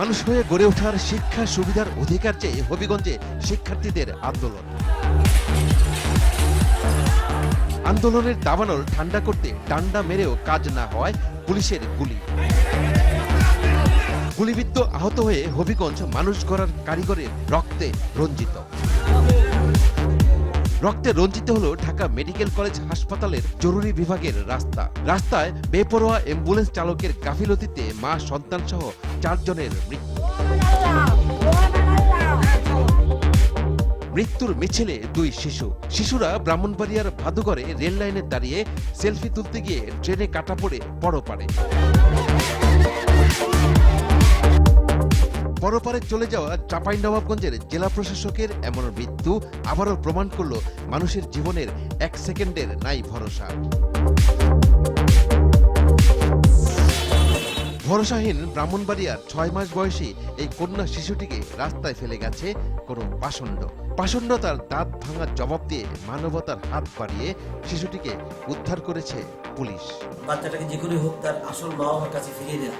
মানুষ হয়ে গড়ে ওঠার শিক্ষা সুবিধার অধিকার চেয়ে হবিগঞ্জে শিক্ষার্থীদের আন্দোলন। আন্দোলনের দাবানল ঠান্ডা করতে ডান্ডা মেরেও কাজ না হয় পুলিশের গুলি। গুলিবিদ্ধ আহত হয়ে হবিগঞ্জ মানুষ গড়ার কারিগরের রক্তে রঞ্জিত। রক্তে রঞ্জিত হলো ঢাকা মেডিকেল কলেজ হাসপাতালের জরুরি বিভাগের রাস্তা। রাস্তায় বেপরোয়া অ্যাম্বুলেন্স চালকের গাফিলতিতে মা, সন্তান সহ চারজনের মৃত্যু। মৃত্যুর মিছিলে দুই শিশু। শিশুরা ব্রাহ্মণবাড়িয়ার ভাদুঘরে রেল লাইনে দাঁড়িয়ে সেলফি তুলতে গিয়ে ট্রেনে কাটা পড়ে পরপারে। পরপারে চলে যাওয়া চাঁপাইনবাবগঞ্জের জেলা প্রশাসকের এমন মৃত্যু আবারও প্রমাণ করল মানুষের জীবনের এক সেকেন্ডের নাই ভরসা। ভরসাহীন ব্রাহ্মণবাড়িয়ার ছয় মাস বয়সী এই কন্যা শিশুটিকে রাস্তায় ফেলে গেছে কোনো পাষণ্ড। পাষণ্ড তার দাঁত ভাঙার জবাব দিয়ে মানবতার হাত বাড়িয়ে শিশুটিকে উদ্ধার করেছে পুলিশ। বাচ্চাটাকে যে হোক তার আসল মা বাবার কাছে ফিরিয়ে দেওয়া